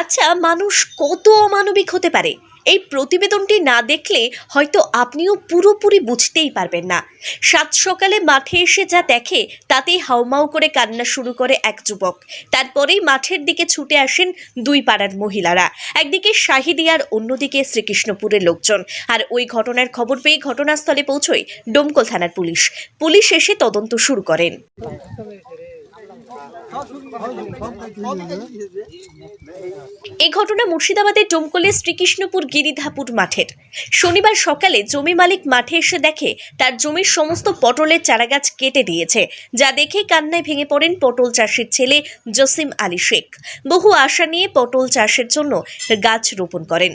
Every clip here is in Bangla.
আচ্ছা মানুষ কত অমানবিক হতে পারে? এই প্রতিবেদনটি না দেখলে হয়তো আপনিও পুরোপুরি বুঝতেই পারবেন না। সাত সকালে মাঠে এসে যা দেখে, তাতেই হাউমাউ করে কান্না শুরু করে এক যুবক। তারপরেই মাঠের দিকে ছুটে আসেন দুই পাড়ার মহিলারা। একদিকে শাহিদিয়ার অন্যদিকে শ্রীকৃষ্ণপুরের লোকজন। আর ওই ঘটনার খবর পেয়ে ঘটনাস্থলে পৌঁছয় ডোমকল থানার পুলিশ। পুলিশ এসে তদন্ত শুরু করেন। এই ঘটনা মুর্শিদাবাদের ডোমকলের শ্রীকৃষ্ণপুর গিরিধাপুর মাঠের। শনিবার সকালে জমি মালিক মাঠে এসে দেখে, তার জমির সমস্ত পটলের চারাগাছ কেটে দিয়েছে, যা দেখে কান্নায় ভেঙে পড়েন পটল চাষের ছেলে জসিম আলী শেখ। বহু আশা নিয়ে পটল চাষের জন্য গাছ রোপণ করেন।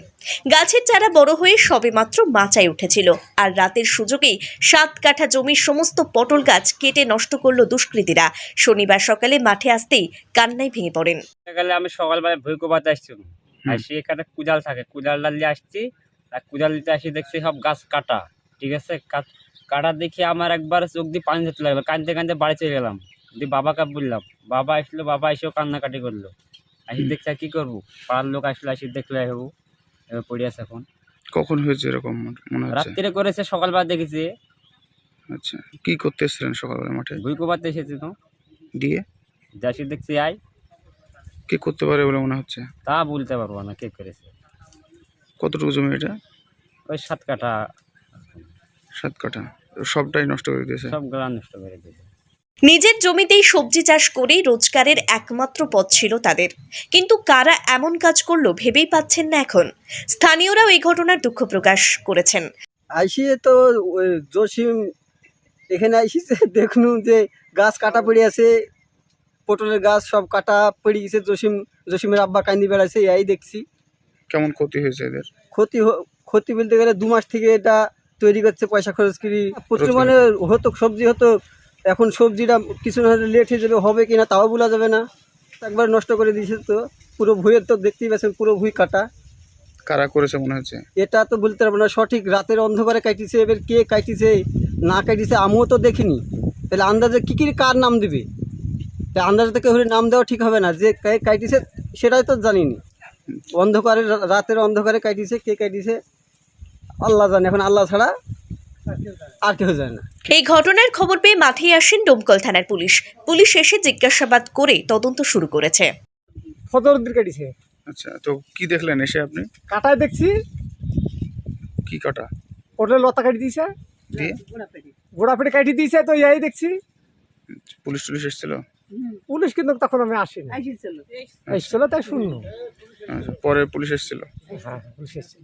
গাছের চারা বড় হয়ে সবেমাত্র মাচায় উঠেছিল। আর রাতের সুযোগেই সাত কাঠা জমির সমস্ত পটল গাছ কেটে নষ্ট করল দুষ্কৃতীরা। শনিবার সকালে মাঠে আসতেই কান্নায় ভেঙে পড়েন। গেলে আমি সকালবেলা ভূমিকম্পাতে আসছি আর সে এখানে কুজাল থাকে কুজালটা নিয়ে আসছি। আর কুজাল দিতে আসি দেখছি সব গাছ কাটা। ঠিক আছে? কাট- কাটা দেখে আমার একবার চোখ দিয়ে পানি ধরতে লাগল। কাঁদতে কাঁদতে বাড়ি চলে গেলাম। দিয়ে বাবাকে বললাম বাবা আসলো বাবা এসেও কান্নাকাটি করল। আসি দেখছি আর কি করব? পাড়ার লোক আসলো আসি দেখলে হব পড়ে আছে এখন। কখন হয়েছে এরকম মনে হচ্ছে? রাত্রিরে করেছে সকালবেলা দেখেছি। আচ্ছা কি করতে এসেছিলেন সকালবেলা মাঠে? ভূমিকম্পাতে এসেছি তো। দিয়ে? যাসি দেখছি আয়। কে করতে পারে বলে মনে হচ্ছে? তা বলতে পারব না কে করেছে। কতটুকু জমি এটা? ওই সাত কাঠা সাত কাঠা সবটাই নষ্ট করে দিয়েছে? সব গ্রাম নষ্ট করে দিয়েছে। নিজের জমিতেই সবজি চাষ করেই রোজগারের একমাত্র পথ ছিল তাদের। কিন্তু কারা এমন কাজ করল ভেবেই পাচ্ছেন না এখন। স্থানীয়রাও এই ঘটনার দুঃখ প্রকাশ করেছেন। আইসি তো ওই জসিম এখানে আইসিছে দেখুন যে গাছ কাটা পড়ে আছে পটলের গাছ সব কাটা পড়ে গেছে জসিম জসিমের আব্বা কান্দি বেড়াইছে এই দেখছি। কেমন ক্ষতি হয়েছে এদের? ক্ষতি হ- ক্ষতি বলতে গেলে দু মাস থেকে এটা তৈরি করছে পয়সা খরচ করি। প্রচুর মানে হতো সবজি হতো এখন সবজিটা কিছু না হলে লেট হয়ে যাবে হবে কিনা তাও বলা যাবে না। একবার নষ্ট করে দিয়েছে তো পুরো ভুঁয়ের তো দেখতেই পাচ্ছেন পুরো ভুঁই কাটা। কারা করেছে মনে হচ্ছে? এটা তো বলতে পারব না সঠিক রাতের অন্ধকারে কাটিছে এবার কে কাটিছে না কাটিছে আমিও তো দেখিনি। তাহলে আন্দাজে কী কী কার নাম দিবে? তা আন্দাজে থেকে হলে নাম দেওয়া ঠিক হবে না যে কে কাটিছে সেটাই তো জানিনি। অন্ধকারে রাতের অন্ধকারে কাটিছে কে কাটিছে আল্লাহ জানে এখন আল্লাহ ছাড়া আর কেউ জানে না। এই ঘটনার খবর পেয়ে মাঠে আসেন ডোমকল থানার পুলিশ। পুলিশ এসে জিজ্ঞাসাবাদ করে তদন্ত শুরু করেছে। ফজরুদ্দিন কাটিছে। আচ্ছা তো কি দেখলেন এসে আপনি? কাটায় দেখছি। কি কাটা? ওটা লতা কাটি দিয়েছে। দিয়ে? গোড়া পেটে কাটি দিয়েছে তো এই দেখছি। পুলিশ টুলিশ এসেছিল? পুলিশ কিন্তু তখন আমি আসিনি। এসছিল তাই শুনলো আচ্ছা পরে পুলিশ এসেছিল? হ্যাঁ পুলিশ এসছে